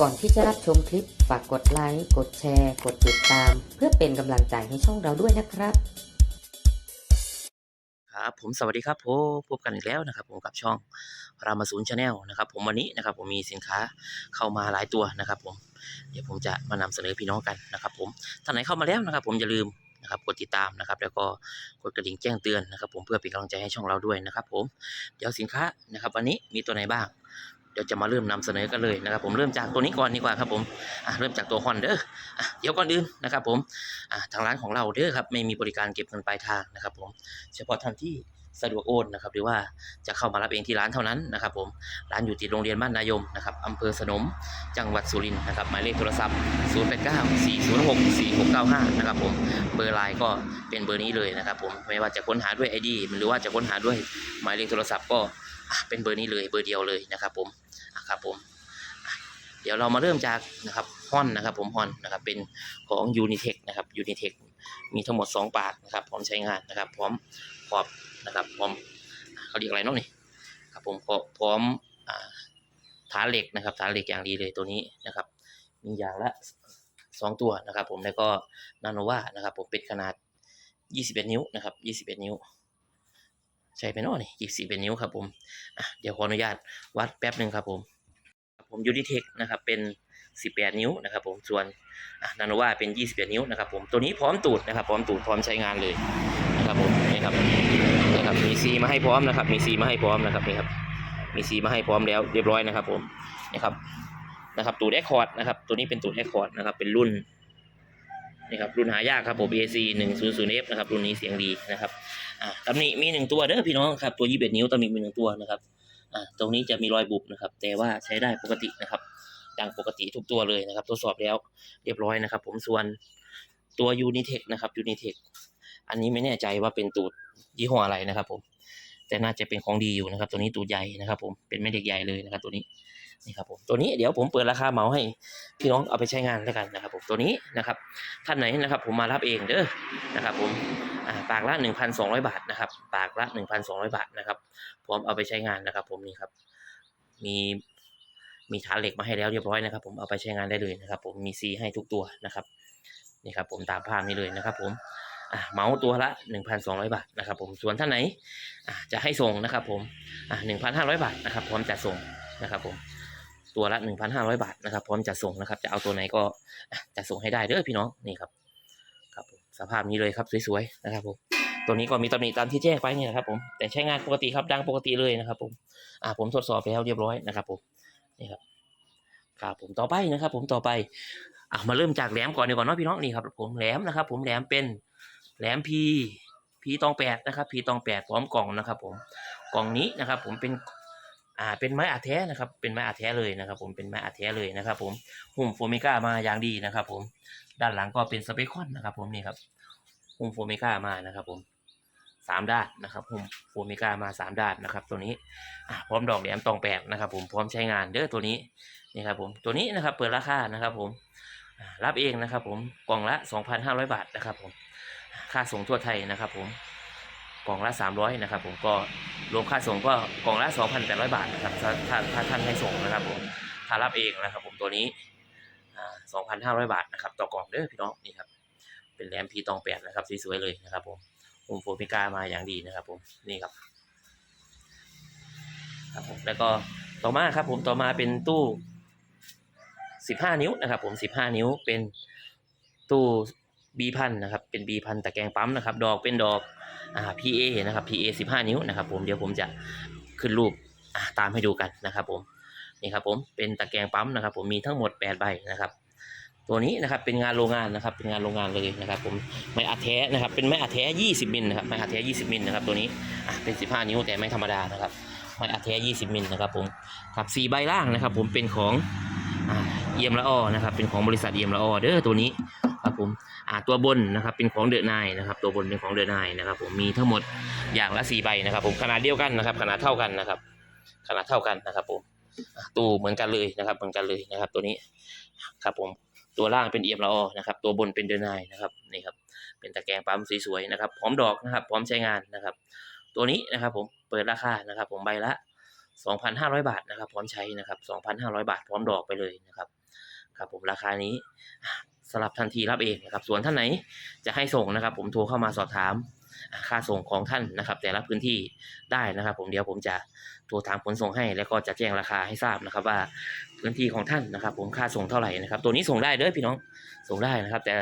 ก่อนที่จะรับชมคลิป ฝากกดไลค์ กดแชร์ กดติดตาม เพื่อเป็นกำลังใจให้ช่องเราด้วยนะครับ ครับผมสวัสดีครับผมพบกันอีกแล้วนะครับ ผมกับช่องรามาศูนย์ชาแนลนะครับ ผมวันนี้นะครับ ผมมีสินค้าเข้ามาหลายตัวนะครับ ผมเดี๋ยวผมจะมานำเสนอพี่น้องกันนะครับ ผมท่านไหนเข้ามาแล้วนะครับ ผมอย่าลืมนะครับกดติดตามนะครับ แล้วก็กดกระดิ่งแจ้งเตือนนะครับ ผมเพื่อเป็นกำลังใจให้ช่องเราด้วยนะครับ ผมเดี๋ยวสินค้านะครับ วันนี้มีตัวไหนบ้าง เดี๋ยวจะมาเริ่มนำเสนอกันเลยนะครับผมเริ่มจากตัวนี้ก่อนดีกว่าครับผมเริ่มจากตัวฮอนเดอร์อะเดี๋ยวก่อนอื่นนะครับผมทางร้านของเราเด้อครับไม่มีบริการเก็บเงินปลายทางนะครับผมเฉพาะท่านที่สะดวกโอนนะครับหรือว่าจะเข้ามารับเองที่ร้านเท่านั้นนะครับผมร้านอยู่ติดโรงเรียนบ้านนายมนะครับอำเภอสนมจังหวัดสุรินทร์นะครับหมายเลขโทรศัพท์ 0 8 9 4 0 6 4 6 9 5 นะครับผมเบอร์ไลน์ก็เป็นเบอร์นี้เลยนะครับผมไม่ว่าจะค้นหาด้วย ID หรือว่าจะค้นหาด้วยหมายเลขโทรศัพท์ก็เป็นเบอร์นี้เลยเบอร์เดียวเลยนะครับผม อะครับผมเดี๋ยวเรามาเริ่มจากนะครับฮอนนะครับผมฮอนนะครับเป็นของ Unitech นะครับ Unitech มีทั้งหมด 2 ปากนะครับพร้อมใช้งานนะครับ พร้อมขอบนะครับพร้อมเขาเรียกอะไรเนาะนี่ครับผมพร้อมพร้อมฐานเหล็กนะครับฐานเหล็กอย่างดีเลยตัวนี้นะครับมีอย่างละ 2 ตัวนะครับ ผมแล้วก็นาโนวานะครับ ผมเป็นขนาด 21 นิ้วนะครับ 21 นิ้ว ใช่ไหมเนาะนี่21นิ้วครับผมอะเดี๋ยวขออนุญาตวัดแป๊บหนึ่งครับผมผมยูนิเทคนะครับเป็น 18 นิ้วนะครับผมส่วนนาโนวาเป็น 21 นิ้วนะครับผมตัวนี้พร้อมตูดนะครับพร้อมตูดพร้อมใช้งานเลยนะครับผมนี่ครับนี่ครับมีซีมาให้พร้อมนะครับ มีซีมาให้พร้อมนะครับนี่ครับมีซีมาให้พร้อมแล้วเรียบร้อยนะครับผมนี่ครับนะครับตูดแอคคอร์ดนะครับตัวนี้เป็นตูดแอคคอร์ดนะครับเป็นรุ่น นี่ครับรุ่นหายากครับผม AC 100F นะครับรุ่นนี้เสียงดีนะครับอ่าตำหนิมีหนึ่งตัวเด้อพี่น้องครับตัว 21 นิ้วตำหนิมีหนึ่งตัวนะครับอ่าตรงนี้จะมีรอยบุบนะครับ แต่ว่าใช้ได้ปกตินะครับ ดังปกติทุกตัวเลยนะครับทดสอบแล้วเรียบร้อยนะครับ ผมส่วนตัว Unitech นะครับ Unitech อันนี้ไม่แน่ใจว่าเป็นตูดยี่ห้ออะไรนะครับ ผม แต่น่าจะเป็นของดีอยู่นะครับ ตัวนี้ตูดใหญ่นะครับ ผมเป็นแม่เหล็กใหญ่เลยนะครับ ตัวนี้ นี่ครับผมตัวนี้เดี๋ยวผมเปิดราคาเหมาให้พี่น้องเอาไปใช้งานแล้วกันนะครับผมตัวนี้นะครับท่านไหนนะครับผมมารับเองเด้อนะครับผมปากละ 1,200 บาทนะครับปากละ 1,200 บาทนะครับพร้อมเอาไปใช้งานนะครับ ผมนี่ครับมีมีฐานเหล็กมาให้แล้วเรียบร้อยนะครับ ผมเอาไปใช้งานได้เลยนะครับ ผมมีซีให้ทุกตัวนะครับนี่ครับผมตามภาพนี้เลยนะครับผมเมาส์ตัวละ 1,200 บาทนะครับผมส่วนท่านไหนจะให้ส่งนะครับผมอะ1,500 บาทนะครับพร้อมจัดส่งนะครับผม ตัวละ 1,500 บาทนะครับ พร้อมจัดส่งนะครับ จะเอาตัวไหนก็อะส่งให้ได้เด้อพี่น้องนี่ครับ ครับสภาพนี้เลยครับสวยๆนะครับผมตัวนี้ก็มีตำหนิตามที่แจ้งไปเนี่ยนะครับผมแต่ใช้งานปกติครับดังปกติเลยนะครับ ผมอะผมทดสอบไปแล้วเรียบร้อยนะครับ ผมนี่ครับครับผมต่อไปนะครับ ผมต่อไปอะมาเริ่มจากแหลมก่อนดีกว่าเนาะพี่น้องนี่ครับผมแหลมนะครับ ผมแหลมเป็นแหลมพีพีตองแปดนะครับพีตองแปดพร้อมกล่องนะครับ ผมกล่องนี้นะครับ ผมเป็น อ่าเป็นไม้อัดแท้นะครับ เป็นไม้อัดแท้เลยนะครับ ผมเป็นไม้อัดแท้เลยนะครับ ผมหุ้มโฟมิก้ามาอย่างดีนะครับ ผมด้านหลังก็เป็นสเปคอนนะครับ ผมนี่ครับหุ้มโฟมิก้ามานะครับ ผมสามด้านนะครับหุ้มโฟมิก้ามาสามด้านนะครับ ตัวนี้อะพร้อมดอกแหลมตองแปดนะครับ ผมพร้อมใช้งานเด้อตัวนี้นี่ครับผมตัวนี้นะครับเปิดราคานะครับ ผมรับเองนะครับ ผมกล่องละ 2,500 บาทนะครับ ผมค่าส่งทั่วไทยนะครับ ผม กล่องละ 300 นะครับผมก็รวมค่าส่งก็กล่องละ 2,800 บาทนะครับถ้าถ้าถ้าท่านให้ส่งนะครับผมถ้ารับเองนะครับผมตัวนี้อ่า2,500 บาทนะครับต่อกล่องเด้อพี่น้องนี่ครับเป็นแหลมพีตองแปดนะครับสวยๆเลยนะครับผมโฮมโฟมิก้ามาอย่างดีนะครับผมนี่ครับครับผมแล้วก็ต่อมาครับผมต่อมาเป็นตู้ 15 นิ้วนะครับผม 15 นิ้วเป็นตู้บีพันนะครับเป็นบีพันตะแกรงปั๊มนะครับ ดอกเป็นดอก PA นะครับ PA 15 นิ้วนะครับผมเดี๋ยวผมจะขึ้นรูปตามให้ดูกันนะครับผมนี่ครับผมเป็นตะแกรงปั๊มนะครับ ผมมีทั้งหมด 8 ใบนะครับ ตัวนี้นะครับเป็นงานโรงงานนะครับ เป็นงานโรงงานเลยนะครับ ผมไม้อัดแท้นะครับ เป็นไม้อัดแท้ 20 มิลนะครับไม้อัดแท้ 20 มิลนะครับ ตัวนี้เป็น 15 นิ้วแต่ไม่ธรรมดานะครับไม้อัดแท้ 20 มิลนะครับ ผมครับ4ใบล่างนะครับ ผมเป็นของเยี่ยมละออนะครับ เป็นของบริษัทเยี่ยมละออเด้อตัวนี้ ครับผมอ่าตัวบนนะครับเป็นของเดอะนายนะครับตัวบนเป็นของเดอะนายนะครับผมมีทั้งหมดอย่างละสี่ใบนะครับ ผมขนาดเดียวกันนะครับ ขนาดเท่ากันนะครับ ขนาดเท่ากันนะครับ ผมตู้เหมือนกันเลยนะครับ เหมือนกันเลยนะครับ ตัวนี้ครับผมตัวล่างเป็นเอียมละออนะครับ ตัวบนเป็นเดอะนายนะครับนี่ครับ เป็นตะแกรงปั๊มสวยๆนะครับ พร้อมดอกนะครับ พร้อมใช้งานนะครับ ตัวนี้นะครับ ผมเปิดราคานะครับ ผมใบละ 2,500 บาทนะครับ พร้อมใช้นะครับ 2,500 บาท พร้อมดอกไปเลยนะครับ ครับผมราคานี้ สำหรับทันทีรับเองนะครับส่วนท่านไหนจะให้ส่งนะครับ ผมโทรเข้ามาสอบถามค่าส่งของท่านนะครับ แต่ละพื้นที่ได้นะครับ ผมเดี๋ยวผมจะโทรถามขนส่งให้ แล้วก็จะแจ้งราคาให้ทราบนะครับ ว่าพื้นที่ของท่านนะครับ ผมค่าส่งเท่าไหร่นะครับ ตัวนี้ส่งได้เด้อพี่น้องส่งได้นะครับ แต่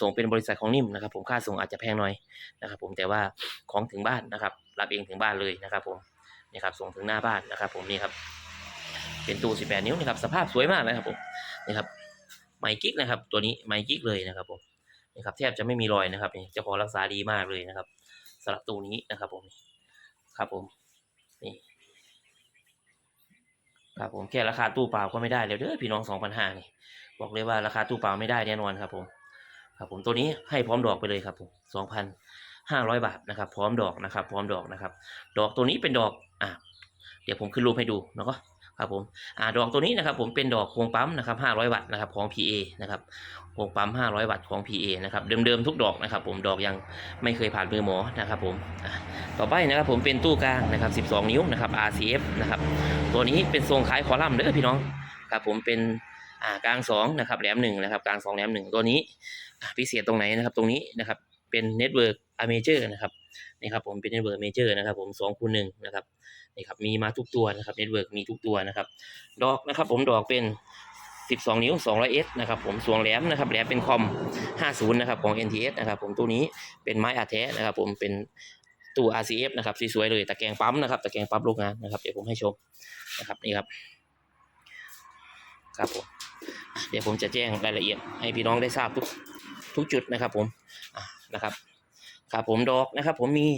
ส่งเป็นบริษัทของนิ่มนะครับ ผมค่าส่งอาจจะแพงหน่อยนะครับ ผมแต่ว่าของถึงบ้านนะครับ รับเองถึงบ้านเลยนะครับ ผมนี่ครับส่งถึงหน้าบ้านนะครับ ผมนี่ครับเป็นตู้ 18 นิ้วนะครับสภาพสวยมากนะครับผมนี่ครับ ไมกิ๊กนะครับตัวนี้ไมกิ๊กเลยนะครับผมนี่ครับแทบจะไม่มีรอยนะครับนี่เจ้าของรักษาดีมากเลยนะครับสำหรับตู้นี้นะครับผมครับผมนี่ครับผมแค่ราคาตู้เปล่าก็ไม่ได้แล้วเด้อพี่น้อง2,500นี่บอกเลยว่าราคาตู้เปล่าไม่ได้แน่นอนครับผมครับผมตัวนี้ให้พร้อมดอกไปเลยครับผม2,500บาทนะครับ พร้อมดอกนะครับ พร้อมดอกนะครับ ดอกตัวนี้เป็นดอกอะเดี๋ยวผมขึ้นรูปให้ดูเนาะ ครับผมอ่าดอกตัวนี้นะครับผมเป็นดอกโครงปั๊มนะครับ500 วัตต์นะครับของ PA นะครับโครงปั๊ม 500 วัตต์ของ PA นะครับเดิมๆทุกดอกนะครับผมดอกยังไม่เคยผ่านมือหมอนะครับผมต่อไปนะครับผมเป็นตู้กลางนะครับ 12 นิ้วนะครับ RCF นะครับตัวนี้เป็นทรงคล้ายคอลัมน์เด้อพี่น้องครับผมเป็นอ่ากลาง2นะครับแหลม1นะครับกลาง2แหลม1 ตัวนี้พิเศษตรงไหนนะครับตรงนี้นะครับเป็นเน็ตเวิร์กอเมเจอร์นะครับนี่ครับผมเป็นเน็ตเวิร์กเมเจอร์นะครับผมสองคูณหนึ่งนะครับ นี่ครับมีมาทุกตัวนะครับเน็ตเวิร์กมีทุกตัวนะครับ ดอกนะครับ ผมดอกเป็น 12 นิ้ว 200 s นะครับผมสวงแหลมนะครับแหลมเป็นคอม 50 นะครับของ NTS นะครับผมตู้นี้เป็นไม้อาแท้นะครับ ผมเป็นตู้ RCF นะครับสวยๆเลยตะแกรงปั๊มนะครับตะแกรงปั๊มโรงงานนะครับเดี๋ยวผมให้ชมนะครับนี่ครับครับผมเดี๋ยวผมจะแจ้งรายละเอียดให้พี่น้องได้ทราบทุกทุกจุดนะครับผมนะครับครับผมดอกนะครับ ผมมี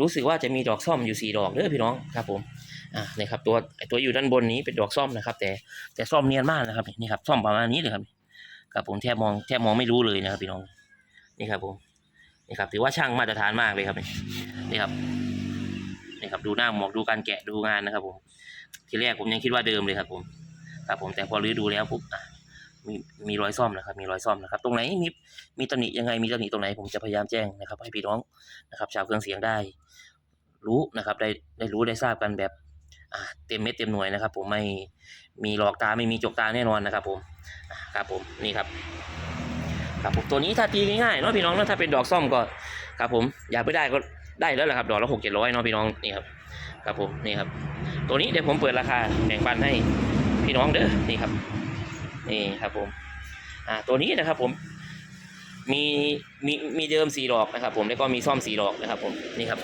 รู้สึกว่าจะมีดอกซ่อมอยู่สี่ดอกเด้อพี่น้องครับผมอ่านี่ครับตัวตัวอยู่ด้านบนนี้เป็นดอกซ่อมนะครับ แต่แต่ซ่อมเนียนมากนะครับนี่ครับซ่อมประมาณนี้เลยครับครับผมแทบมองแทบมองไม่รู้เลยนะครับพี่น้องนี่ครับผมนี่ครับถือว่าช่างมาตรฐานมากเลยครับนี่นี่ครับนี่ครับดูหน้าหมอกดูการแกะดูงานนะครับผมทีแรกผมยังคิดว่าเดิมเลยครับผมครับผมแต่พอรื้อดูแล้วปุ๊บอะ มีมีรอยซ่อมนะครับ มีรอยซ่อมนะครับ ตรงไหนมีมีตำหนิยังไงมีตำหนิตรงไหนผมจะพยายามแจ้งนะครับ ให้พี่น้องนะครับ ชาวเครื่องเสียงได้ รู้นะครับ ได้ได้รู้ได้ทราบกันแบบอ่าเต็มเม็ดเต็มหน่วยนะครับ ผมไม่มีหลอกตาไม่มีจกตาแน่นอนนะครับ ผมครับผมนี่ครับ ครับผมตัวนี้ถ้าตีง่ายๆเนาะพี่น้องเนาะถ้าเป็นดอกซ่อมก็ครับผมอยากไปได้ก็ได้แล้วแหละครับ ดอกละหกเจ็ดร้อยเนาะพี่น้องนี่ครับครับผมนี่ครับ ตัวนี้เดี๋ยวผมเปิดราคาแบ่งปันให้พี่น้องเด้อนี่ครับ นี่ครับผมอ่าตัวนี้นะครับผมมีมีมีเดิมสีดอกนะครับ ผมแล้วก็มีซ่อมสีดอกนะครับผมนี่ครับ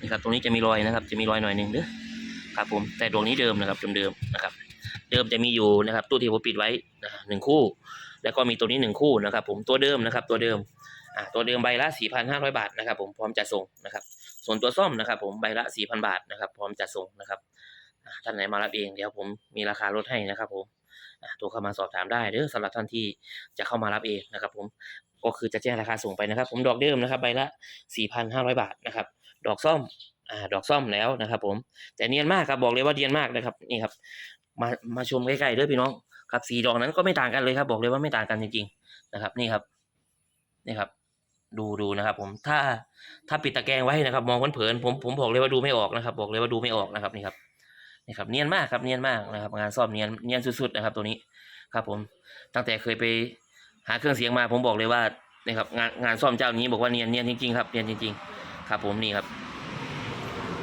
นี่ครับตรงนี้จะมีรอยนะครับ จะมีรอยหน่อยหนึ่งเด้อครับผมแต่ดวงนี้เดิมนะครับเดิมๆนะครับ เดิมจะมีอยู่นะครับ ตู้ที่ผมปิดไว้นะหนึ่งคู่ แล้วก็มีตัวนี้หนึ่งคู่นะครับ ผมตัวเดิมนะครับ ตัวเดิมอ่าตัวเดิมใบละสี่พันห้าร้อยบาทนะครับ ผมพร้อมจะส่งนะครับ ส่วนตัวซ่อมนะครับ ผมใบละสี่พันบาทนะครับ พร้อมจะส่งนะครับท่านไหนมารับเองเดี๋ยวผมมีราคาลดให้นะครับผม โทรเข้ามาสอบถามได้เด้อสำหรับท่านที่จะเข้ามารับเองนะครับ ผมก็คือจะแจ้งราคาส่งไปนะครับ ผมดอกเดิมนะครับใบละสี่พันห้าร้อยบาทนะครับ ดอกซ่อมอ่าดอกซ่อมแล้วนะครับ ผมแต่เนียนมากครับบอกเลยว่าเนียนมากนะครับนี่ครับ มามาชมใกล้ๆเด้อพี่น้องครับสีดอกนั้นก็ไม่ต่างกันเลยครับ บอกเลยว่าไม่ต่างกันจริงๆนะครับ นี่ครับนี่ครับ ดูดูนะครับ ผมถ้าถ้าปิดตะแกรงไว้นะครับ มองเผินๆผมผมบอกเลยว่าดูไม่ออกนะครับ บอกเลยว่าดูไม่ออกนะครับนี่ครับ นี่ครับเนียนมากครับเนียนมากนะครับ งานซ่อมเนียนเนียนสุดๆนะครับ ตัวนี้ครับผมตั้งแต่เคยไปหาเครื่องเสียงมาผมบอกเลยว่านี่ครับงานงานซ่อมเจ้านี้บอกว่าเนียนเนียนจริงๆครับเนียนจริง ๆ ครับผมนี่ครับ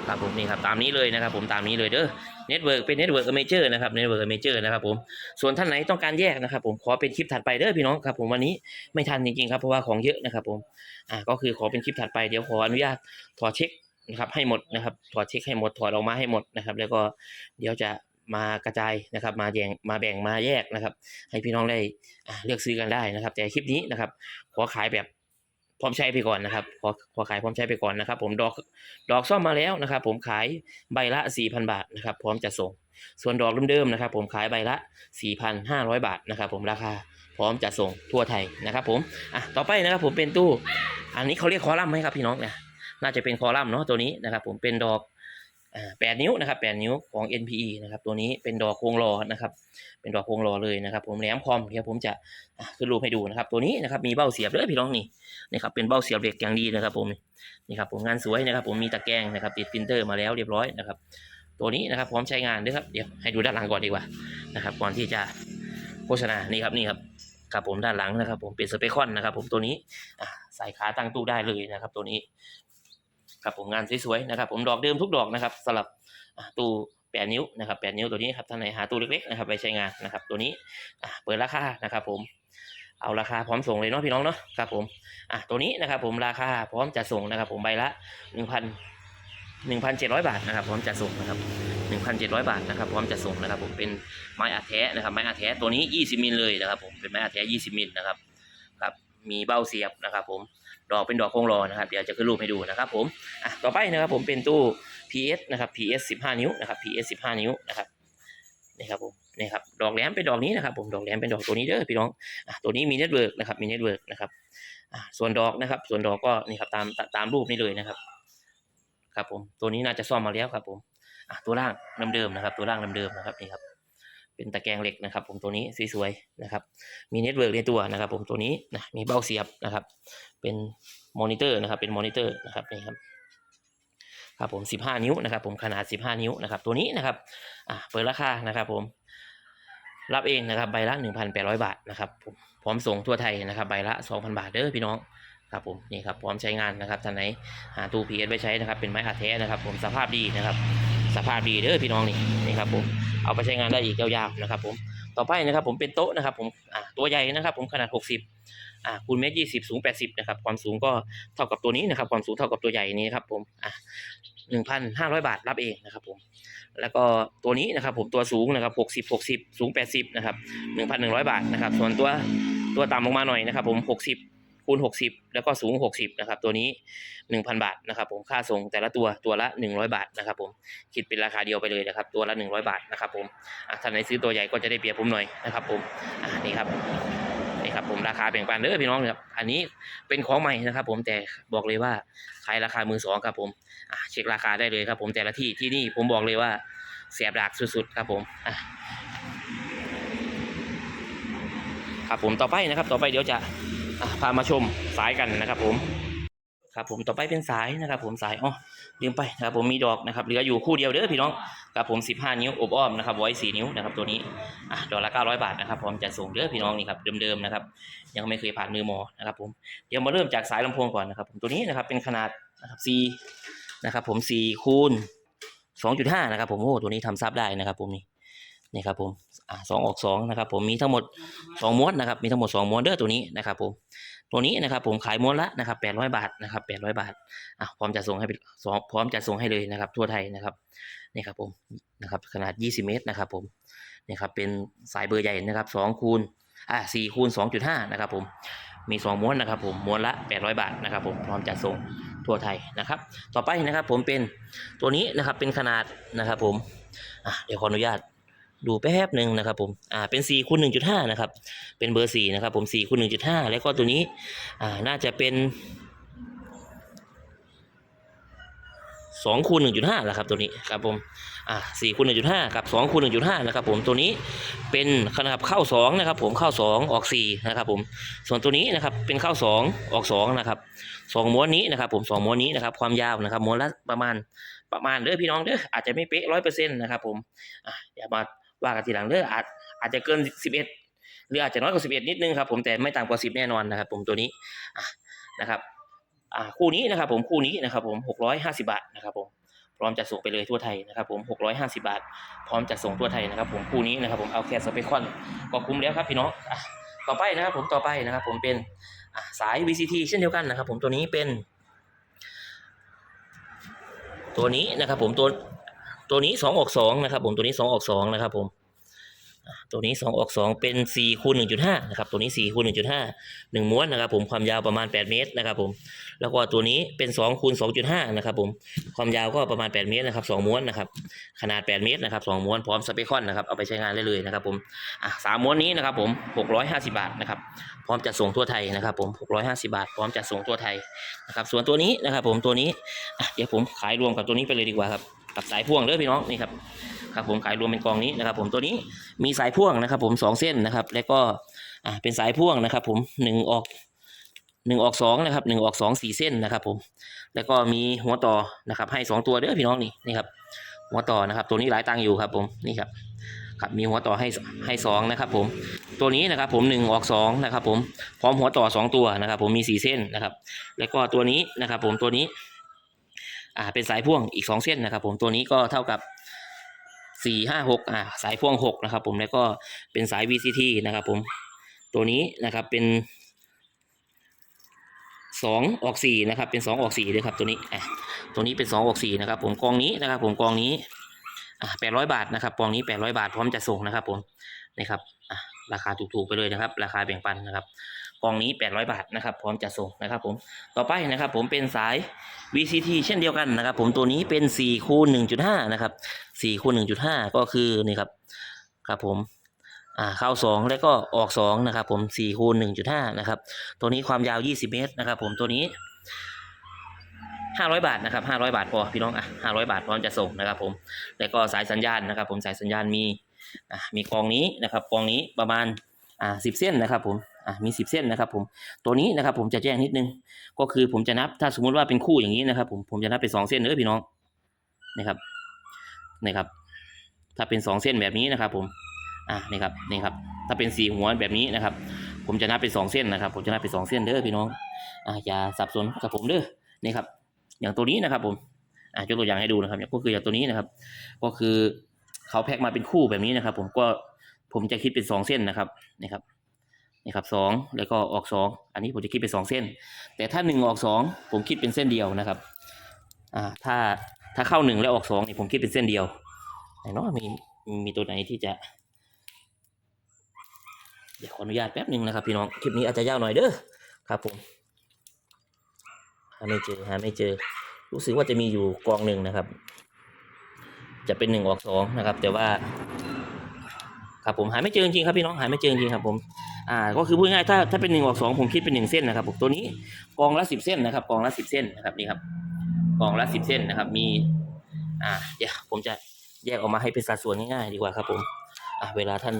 ครับผมนี่ครับตามนี้เลยนะครับ ผมตามนี้เลยเด้อเน็ตเวิร์กเป็นเน็ตเวิร์กเมเจอร์นะครับเน็ตเวิร์กเมเจอร์นะครับผมส่วนท่านไหนต้องการแยกนะครับ ผมขอเป็นคลิปถัดไปเด้อพี่น้องครับผมวันนี้ไม่ทันจริงๆครับเพราะว่าของเยอะนะครับผมอ่าก็คือขอเป็นคลิปถัดไปเดี๋ยวขออนุญาตถอดเช็ค นะครับให้หมดนะครับถอดเช็คให้หมดถอดออกมาให้หมดนะครับ แล้วก็เดี๋ยวจะมากระจายนะครับ มาแยงมาแบ่งมาแยกนะครับ ให้พี่น้องได้เลือกซื้อกันได้นะครับ แต่คลิปนี้นะครับ ขอขายแบบพร้อมใช้ไปก่อนนะครับ ขอขอขายพร้อมใช้ไปก่อนนะครับ ผมดอกดอกซ่อมมาแล้วนะครับ ผมขายใบละ 4,000 บาทนะครับ พร้อมจะส่ง ส่วนดอกเดิมๆนะครับ ผมขายใบละ 4,500 บาทนะครับ ผมราคาพร้อมจะส่งทั่วไทยนะครับ ผมอะต่อไปนะครับ ผมเป็นตู้ อันนี้เขาเรียกคอลัมน์ไหมครับพี่น้องเนี่ย น่าจะเป็นคอลัมน์เนาะตัวนี้นะครับ ผมเป็นดอกแปดนิ้วนะครับแปดนิ้วของ NPE นะครับตัวนี้เป็นดอกโครงรอนะครับ เป็นดอกโครงรอเลยนะครับ ผมแหลมคอมเดี๋ยวผมจะขึ้นรูปให้ดูนะครับ ตัวนี้นะครับมีเบ้าเสียบเลยพี่น้องนี่นี่ครับเป็นเบ้าเสียบเหล็กอย่างดีนะครับ ผมนี่ครับผมงานสวยนะครับ ผมมีตะแกรงนะครับติดฟิลเตอร์มาแล้วเรียบร้อยนะครับ ตัวนี้นะครับพร้อมใช้งานด้วยครับเดี๋ยวให้ดูด้านหลังก่อนดีกว่านะครับ ก่อนที่จะโฆษณานี่ครับนี่ครับครับผมด้านหลังนะครับ ผมเป็นสเปคอนนะครับ ผมตัวนี้ใส่ขาตั้งตู้ได้เลยนะครับ ตัวนี้ ครับผมงานสวยๆนะครับ ผมดอกเดิมทุกดอกนะครับสลับตู้แปดนิ้วนะครับแปดนิ้วตัวนี้ครับท่านไหนหาตู้เล็กๆนะครับไปใช้งานนะครับ ตัวนี้เปิดราคานะครับ ผมเอาราคาพร้อมส่งเลยเนาะพี่น้องเนาะครับผมอะตัวนี้นะครับ ผมราคาพร้อมจะส่งนะครับ ผมใบละหนึ่งพันหนึ่งพันเจ็ดร้อยบาทนะครับ พร้อมจะส่งนะครับหนึ่งพันเจ็ดร้อยบาทนะครับ พร้อมจะส่งนะครับ ผมเป็นไม้อัดแท้นะครับ ไม้อัดแท้ตัวนี้ยี่สิบมิลเลยนะครับ ผมเป็นไม้อัดแท้ยี่สิบมิลนะครับครับมีเบ้าเสียบนะครับ ผม ดอกเป็นดอกโครงรอนะครับ เดี๋ยวจะขึ้นรูปให้ดูนะครับผมอะต่อไปนะครับผมเป็นตู้ PS นะครับ PS 15 นิ้วนะครับ PS 15 นิ้วนะครับนี่ครับผมนี่ครับดอกแหลมเป็นดอกนี้นะครับ ผมดอกแหลมเป็นดอกตัวนี้เด้อพี่น้องอะตัวนี้มีเน็ตเวิร์กนะครับมีเน็ตเวิร์กนะครับอะส่วนดอกนะครับ ส่วนดอกก็นี่ครับตามตาตามรูปนี้เลยนะครับ ครับผมตัวนี้น่าจะซ่อมมาแล้วครับผมอะตัวล่างเดิมๆนะครับ ตัวล่างเดิมๆนะครับนี่ครับ เป็นตะแกรงเหล็กนะครับ ผมตัวนี้สวยๆนะครับ มีเน็ตเวิร์กในตัวนะครับ ผมตัวนี้นะมีเบ้าเสียบนะครับ เป็นมอนิเตอร์นะครับ เป็นมอนิเตอร์นะครับนี่ครับครับผม 15 นิ้วนะครับ ผมขนาด 15 นิ้วนะครับ ตัวนี้นะครับอ่าเปิดราคานะครับผมรับเองนะครับใบละ 1,800 บาทนะครับผมพร้อมส่งทั่วไทยนะครับใบละ 2,000 บาทเด้อพี่น้องครับผมนี่ครับพร้อมใช้งานนะครับท่านไหนหาตู้พีเอสไว้ใช้นะครับเป็นไม้อัดแท้นะครับ ผมสภาพดีนะครับ สภาพดีเด้อพี่น้องนี่นี่ครับผมเอาไปใช้งานได้อีกยาวๆนะครับ ผมต่อไปนะครับ ผมเป็นโต๊ะนะครับ ผมตัวใหญ่นะครับ ผมขนาด 60อ่าคูณเมตรยี่สิบสูงแปดสิบนะครับความสูงก็เท่ากับตัวนี้นะครับ ความสูงเท่ากับตัวใหญ่นี้ครับ ผมอะหนึ่งพันห้าร้อยบาทรับเองนะครับ ผม แล้วก็ตัวนี้นะครับ ผมตัวสูงนะครับหกสิบหกสิบสูงแปดสิบนะครับหนึ่งพันหนึ่งร้อยบาทนะครับ ส่วนตัวตัวต่ำลงมาหน่อยนะครับ ผมหกสิบ คูณหกสิบแล้วก็สูงหกสิบนะครับ ตัวนี้หนึ่งพันบาทนะครับผมค่าส่งแต่ละตัวตัวละหนึ่งร้อยบาทนะครับผมคิดเป็นราคาเดียวไปเลยนะครับตัวละหนึ่งร้อยบาทนะครับผมอะท่านไหนซื้อตัวใหญ่ก็จะได้เปรียบผมหน่อยนะครับผมนี่ครับนี่ครับผมราคาแบ่งปันเด้อพี่น้องนะครับอันนี้เป็นของใหม่นะครับผมแต่บอกเลยว่าขายราคามือสองครับผมเช็คราคาได้เลยครับผมแต่ละที่ที่นี่ผมบอกเลยว่าเสียบดากสุดๆครับผมครับผมต่อไปนะครับ ต่อไปเดี๋ยวจะ พามาชมสายกันนะครับ ผม ครับผมต่อไปเป็นสายนะครับ ผมสายอ๋อลืมไปนะครับ ผมมีดอกนะครับเหลืออยู่คู่เดียวเด้อพี่น้องครับผม15 นิ้วอบอ้อมนะครับไว้4นิ้วนะครับ ตัวนี้อะดอกละ900 บาทนะครับพร้อมจะส่งเด้อพี่น้องนี่ครับเดิมๆนะครับ ยังไม่เคยผ่านมือหมอนะครับผมเดี๋ยวมาเริ่มจากสายลำโพงก่อนนะครับ ผมตัวนี้นะครับเป็นขนาดนะครับ C นะครับ ผม C คูณ2.5นะครับ ผมโอ้ตัวนี้ทำซับได้นะครับ ผมนี่ นี่ครับผมอ่าสองออกสองนะครับผมมีทั้งหมดสองม้วนนะครับมีทั้งหมดสองม้วนเด้อตัวนี้นะครับผมตัวนี้นะครับผมขายม้วนละนะครับ800บาทนะครับ800บาทอะพร้อมจะส่งให้ไปสองพร้อมจะส่งให้เลยนะครับ ทั่วไทยนะครับนี่ครับผมนะครับขนาด20เมตรนะครับผมนี่ครับเป็นสายเบอร์ใหญ่นะครับ2คูณอ่า4คูณ2.5นะครับผมมีสองม้วนนะครับผมม้วนละ800บาทนะครับผมพร้อมจะส่งทั่วไทยนะครับ ต่อไปนะครับผมเป็นตัวนี้นะครับเป็นขนาดนะครับผมอะเดี๋ยวขออนุญาต ดูแป๊บหนึ่งนะครับผมอ่าเป็น4คูณ1.5 นะครับ เป็นเบอร์สี่นะครับผมสี่คูณหนึ่งจุดห้าแล้วก็ตัวนี้อ่าน่าจะเป็นสองคูณหนึ่งจุดห้าแหละครับตัวนี้ครับผมอ่าสี่คูณหนึ่งจุดห้ากับสองคูณหนึ่งจุดห้านะครับผมตัวนี้เป็นขนาดเข้าสองนะครับผมเข้าสองออกสี่นะครับผมส่วนตัวนี้นะครับเป็นเข้าสองออกสองนะครับสองม้วนนี้นะครับผมสองม้วนนี้นะครับความยาวนะครับม้วนละประมาณประมาณเด้อพี่น้องเด้ออาจจะไม่เป๊ะร้อยเปอร์เซ็นต์นะครับผมอ่าอย่ามา ว่ากันทีหลังเด้ออาจอาจจะเกินสิบเอ็ดหรืออาจจะน้อยกว่า 11 นิดนึงครับผมแต่ไม่ต่ำกว่า 10 แน่นอนนะครับ ผมตัวนี้นะครับคู่นี้นะครับ ผมคู่นี้นะครับ ผม 650 บาทนะครับ ผมพร้อมจะส่งไปเลยทั่วไทยนะครับผม650 บาท พร้อมจะส่งทั่วไทยนะครับ ผมคู่นี้นะครับ ผมเอาแค่สเปคอนก็คุ้มแล้วครับพี่น้องต่อไปนะครับ ผมต่อไปนะครับ ผมเป็นสาย VCT เช่นเดียวกันนะครับ ผมตัวนี้เป็น ตัวนี้นะครับ ผมตัว ตัวนี้2องอก2นะครับ ผมตัวนี้2องอก2นะครับ ผมตัวนี้สองออกสองเป็นสี่คูณหนึ่งจุดห้านะครับ ตัวนี้สี่คูณหนึ่งจุดห้าหนึ่งม้วนนะครับ ผมความยาวประมาณแปดเมตรนะครับ ผม แล้วก็ตัวนี้เป็นสองคูณสองจุดห้านะครับผมความยาวก็ประมาณแปดเมตรนะครับสองม้วนนะครับ ขนาดแปดเมตรนะครับสองม้วนพร้อมสเปคอนนะครับเอาไปใช้งานได้เลยนะครับ ผมอะสามม้วนนี้นะครับผมหกร้อยห้าสิบาทนะครับพร้อมจะส่งทั่วไทยนะครับผมหกร้อยห้าสิบาท พร้อมจะส่งทั่วไทยนะครับ ส่วนตัวนี้นะครับ ผมตัวนี้อะเดี๋ยวผมขายรวมกับตัวนี้ไปเลยดีกว่าครับ กับสายพ่วงเด้อพี่น้องนี่ครับครับผมขายรวมเป็นกองนี้นะครับ ผมตัวนี้มีสายพ่วงนะครับ ผมสองเส้นนะครับ แล้วก็อ่าเป็นสายพ่วงนะครับ ผมหนึ่งออกหนึ่งออกสองนะครับหนึ่งออกสองสี่เส้นนะครับ ผม แล้วก็มีหัวต่อนะครับ ให้สองตัวเด้อพี่น้องนี่นี่ครับ หัวต่อนะครับ ตัวนี้หลายตังอยู่ครับ ผมนี่ครับครับมีหัวต่อให้ให้สองนะครับ ผมตัวนี้นะครับ ผมหนึ่งออกสองนะครับ ผมพร้อมหัวต่อสองตัวนะครับ ผมมีสี่เส้นนะครับ แล้วก็ตัวนี้นะครับ ผมตัวนี้ อ่าเป็นสายพ่วงอีกสองเส้นนะครับ ผมตัวนี้ก็เท่ากับสี่ห้าหกอ่าสายพ่วงหกนะครับ ผมแล้วก็เป็นสาย VCT นะครับ ผมตัวนี้นะครับเป็นสองออกสี่นะครับ เป็นสองออกสี่เลยครับตัวนี้อะตัวนี้เป็นสองออกสี่นะครับ ผมกองนี้นะครับ ผมกองนี้อ่าแปดร้อยบาทนะครับกองนี้แปดร้อยบาทพร้อมจะส่งนะครับ ผมนะครับอะราคาถูกๆไปเลยนะครับ ราคาแบ่งปันนะครับ กองนี้แปดร้อยบาทนะครับ พร้อมจะส่งนะครับผมต่อไปนะครับ ผมเป็นสาย VCT เช่นเดียวกันนะครับ ผมตัวนี้เป็น4คูณ1.5นะครับ4คูณ1.5 ก็คือนี่ครับครับผมอ่าเข้า 2 แล้วก็ออก2นะครับผม4คูณ1.5นะครับตัวนี้ความยาว 20 เมตรนะครับ ผมตัวนี้500บาทนะครับ500บาทพอพี่น้องอะ500บาทพร้อมจะส่งนะครับ ผมแล้วก็สายสัญญาณนะครับ ผมสายสัญญาณมีอะมีกองนี้นะครับกองนี้ประมาณอ่า10เส้นนะครับ ผม มี 10 เส้นนะครับผมตัวนี้นะครับผมจะแจ้งนิดนึง ก็คือผมจะนับถ้าสมมุติว่าเป็นคู่อย่างนี้นะครับ ผมผมจะนับเป็นสองเส้นเด้อพี่น้องนะครับนะครับ ถ้าเป็นสองเส้นแบบนี้นะครับ ผมอ่านี่ครับนี่ครับ ถ้าเป็นสี่หัวแบบนี้นะครับ ผมจะนับเป็นสองเส้นนะครับ ผมจะนับเป็นสองเส้นเด้อพี่น้องอ่าอย่าสับสนกับผมเด้อนี่ครับ อย่างตัวนี้นะครับ ผมอ่ายกตัวอย่างให้ดูนะครับก็คืออย่างตัวนี้นะครับ ก็คือเขาแพ็คมาเป็นคู่แบบนี้นะครับ ผมก็ผมจะคิดเป็นสองเส้นนะครับนี่ครับ นี่ครับสองแล้วก็ออกสองอันนี้ผมจะคิดเป็นสองเส้น แต่ถ้าหนึ่งออกสองผมคิดเป็นเส้นเดียวนะครับอ่าถ้าถ้าเข้าหนึ่งแล้วออกสองนี่ผมคิดเป็นเส้นเดียวไหนเนาะมีมีตัวไหนที่จะ เดี๋ยวขออนุญาตแป๊บหนึ่งนะครับ พี่น้องคลิปนี้อาจจะยาวหน่อยเด้อครับผมหาไม่เจอหาไม่เจอ รู้สึกว่าจะมีอยู่กองหนึ่งนะครับ จะเป็นหนึ่งออกสองนะครับ แต่ว่า ครับผมหาไม่เจอจริงครับพี่น้องหาไม่เจอจริงครับผมอ่าก็คือพูดง่ายถ้าถ้าเป็นหนึ่งออกสองผมคิดเป็นหนึ่งเส้นนะครับผมตัวนี้กองละสิบเส้นนะครับกองละสิบเส้นนะครับนี่ครับกองละสิบเส้นนะครับ มี อ่าเดี๋ยวผมจะแยกออกมาให้เป็นสัดส่วนง่ายๆดีกว่าครับ ผมอ่าเวลาท่าน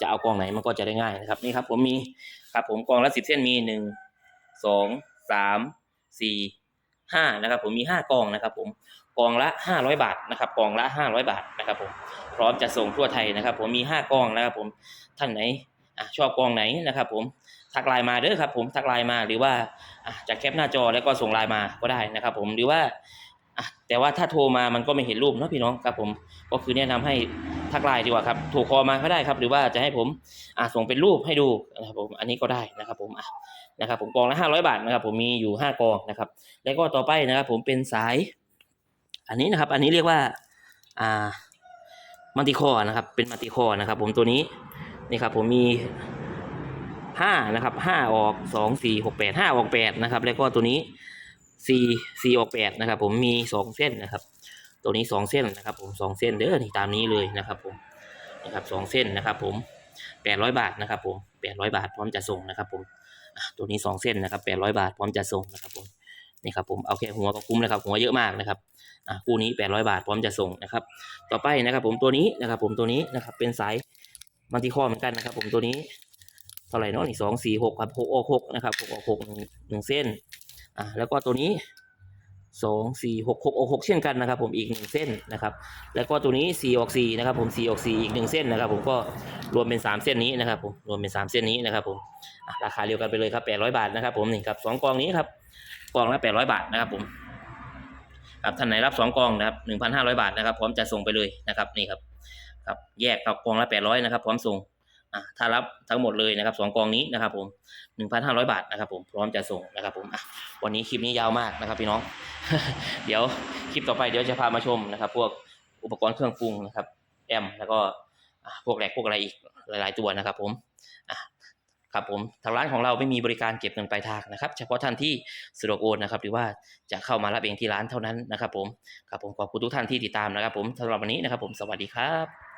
จะเอากองไหนมันก็จะได้ง่ายนะครับนี่ครับ ผมมีครับผมกองละสิบเส้นมีหนึ่งสองสามสี่ห้านะครับ ผมมีห้ากองนะครับ ผม กองละห้าร้อยบาทนะครับกองละห้าร้อยบาทนะครับผมพร้อมจะส่งทั่วไทยนะครับ ผมมีห้ากองนะครับผมท่านไหนอชอบกองไหนนะครับ ผมทักไลน์มาเด้อครับ ผมทักไลน์มาหรือว่าจะแคปหน้าจอแล้วก็ส่งไลน์มาก็ได้นะครับ ผมหรือว่าแต่ว่าถ้าโทรมามันก็ไม่เห็นรูปเนาะพี่น้องครับผมก็คือแนะนำให้ทักไลน์ดีกว่าครับโทรคอมาก็ได้ครับ หรือว่าจะให้ผมส่งเป็นรูปให้ดูนะครับผมอันนี้ก็ได้นะครับผมนะครับผมกองละห้าร้อยบาทนะครับ ผมมีอยู่ห้ากองนะครับ แล้วก็ต่อไปนะครับ ผมเป็นสาย อันนี้นะครับ อันนี้เรียกว่าอ่ามัลติคอร์นะครับ เป็นมัลติคอร์นะครับ ผมตัวนี้นี่ครับผมมีห้านะครับห้าออกสองสี่หกแปดห้าออกแปดนะครับ แล้วก็ตัวนี้สี่สี่ออกแปดนะครับ ผมมีสองเส้นนะครับ ตัวนี้สองเส้นนะครับ ผมสองเส้นเด้อนี่ตามนี้เลยนะครับ ผมนะครับสองเส้นนะครับ ผมแปดร้อยบาทนะครับ ผมแปดร้อยบาทพร้อมจะส่งนะครับ ผมตัวนี้สองเส้นนะครับแปดร้อยบาทพร้อมจะส่งนะครับผม นี่ครับผมเอาแค่หัวก็คุ้มแล้วครับหัวเยอะมากนะครับอะคู่นี้แปดร้อยบาทพร้อมจะส่งนะครับ ต่อไปนะครับผมตัวนี้นะครับผมตัวนี้นะครับเป็นสายมัลติคอเหมือนกันนะครับ ผมตัวนี้เท่าไหร่เนาะนี่สองสี่หกครับหกออกหกนะครับหกออกหกหนึ่งเส้นอ่าแล้วก็ตัวนี้สองสี่หกหกออกหกเช่นกันนะครับ ผมอีกหนึ่งเส้นนะครับ แล้วก็ตัวนี้สี่ออกสี่นะครับ ผมสี่ออกสี่อีกหนึ่งเส้นนะครับ ผมก็รวมเป็นสามเส้นนี้นะครับ ผมรวมเป็นสามเส้นนี้นะครับ ผมราคาเดียวกันไปเลยครับแปดร้อยบาทนะครับ ผมนี่ครับสองกองนี้ครับ กองละแปดร้อยบาทนะครับผมครับท่านไหนรับสองกองนะครับหนึ่งพันห้าร้อยบาทนะครับพร้อมจะส่งไปเลยนะครับนี่ครับครับแยกกับกองละแปดร้อยนะครับพร้อมส่งอ่าถ้ารับทั้งหมดเลยนะครับสองกองนี้นะครับผมหนึ่งพันห้าร้อยบาทนะครับผมพร้อมจะส่งนะครับผมอะวันนี้คลิปนี้ยาวมากนะครับพี่น้อง เดี๋ยวคลิปต่อไปเดี๋ยวจะพามาชมนะครับ พวกอุปกรณ์เครื่องปรุงนะครับแอมแล้วก็พวกแหลกพวกอะไรอีกหลาย ๆ ตัวนะครับผม ครับผมทางร้านของเราไม่มีบริการเก็บเงินปลายทางนะครับ เฉพาะท่านที่สะดวกโอนนะครับ หรือว่าจะเข้ามารับเองที่ร้านเท่านั้นนะครับผมครับผมขอบคุณทุกท่านที่ติดตามนะครับ ผมสำหรับวันนี้นะครับ ผมสวัสดีครับ